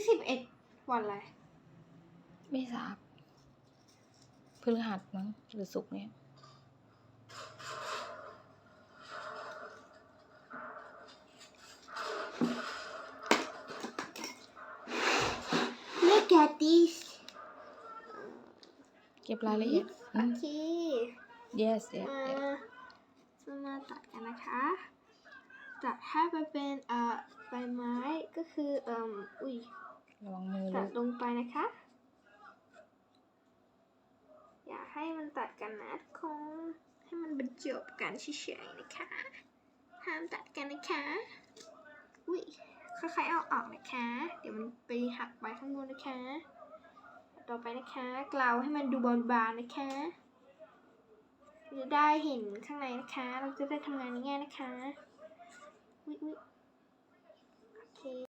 ที่สิบเอ็ดวันอะไร ไม่ทราบพฤหัสมั้งหรือศุกร์เนี่ย Look at this เก็บรายละเอียด โอเค yes yes มา yes จะมาตัดกันนะคะ ตัดให้ไปเป็นเอ่อใบไม้ก็คือเอ่มอุ้ย ระวังมือตัลูดกลงไปนะคะ อย่าให้มันตัดกันนะทุกคนให้มันบรรจบกันเฉยๆนะคะห้ามตัดกันนะคะอุ้ยค่อยๆเอาออกนะคะ เดี๋ยวมันไปหักไปข้างบนนะคะ ต่อไปนะคะเกลาให้มันดูบานๆนะคะจะได้เห็นข้างในนะคะ เราจะได้ทำงานง่ายๆนะคะ